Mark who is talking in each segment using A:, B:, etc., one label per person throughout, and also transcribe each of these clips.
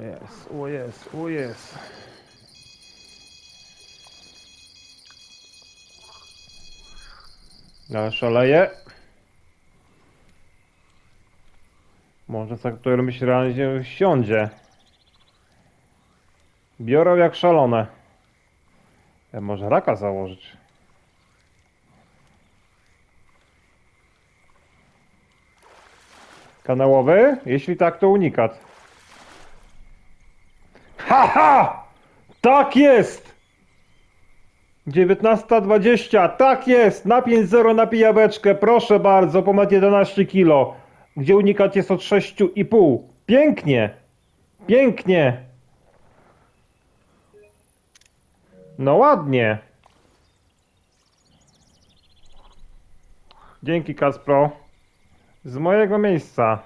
A: jest, o jest, o jest. Ale szaleje. Może za którymś razie siądzie. Biorą jak szalone. Ja może raka założyć. Kanałowy? Jeśli tak, to unikat. Haha! Tak jest! 19.20, tak jest! Na 5-0 na pijaweczkę, proszę bardzo, ponad 11 kilo. Gdzie unikat jest od 6,5. Pięknie! Pięknie! No ładnie. Dzięki Kaspro. Z mojego miejsca.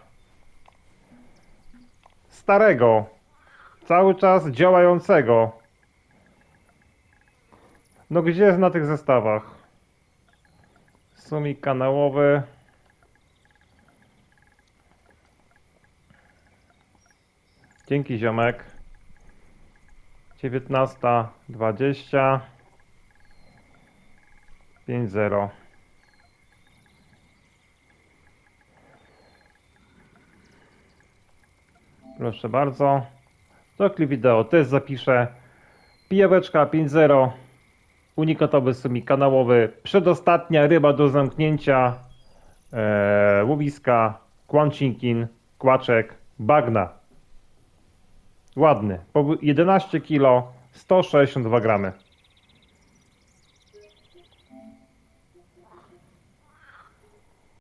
A: Starego. Cały czas działającego. No gdzie jest na tych zestawach? Sumik kanałowy. Dzięki ziomek. 19.20 5-0 Proszę bardzo. To klip wideo też zapiszę. Pijaweczka 5.0, unikatowy sumik kanałowy, przedostatnia ryba do zamknięcia. E, łowiska, kłącinkin, kłaczek, bagna. Ładny, 11 kg, 162 gramy.